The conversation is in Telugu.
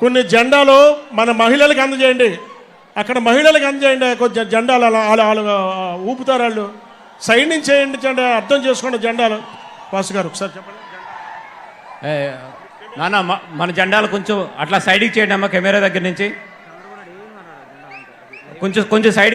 కొన్ని జెండాలు మన మహిళలకు అందజేయండి. అక్కడ మహిళలకు అందజేయండి. కొంచెం జెండాలు అలా అలా ఊపుతారు వాళ్ళు. సైడ్ నుంచి చేయండి జెండా అర్థం చేసుకోండి జెండాలు. వాసు గారు ఒకసారి చెప్పండి. నాన్న మన జెండాలు కొంచెం అట్లా సైడ్కి చేయండి అమ్మ కెమెరా దగ్గర నుంచి. కొంచెం కొంచెం సైడ్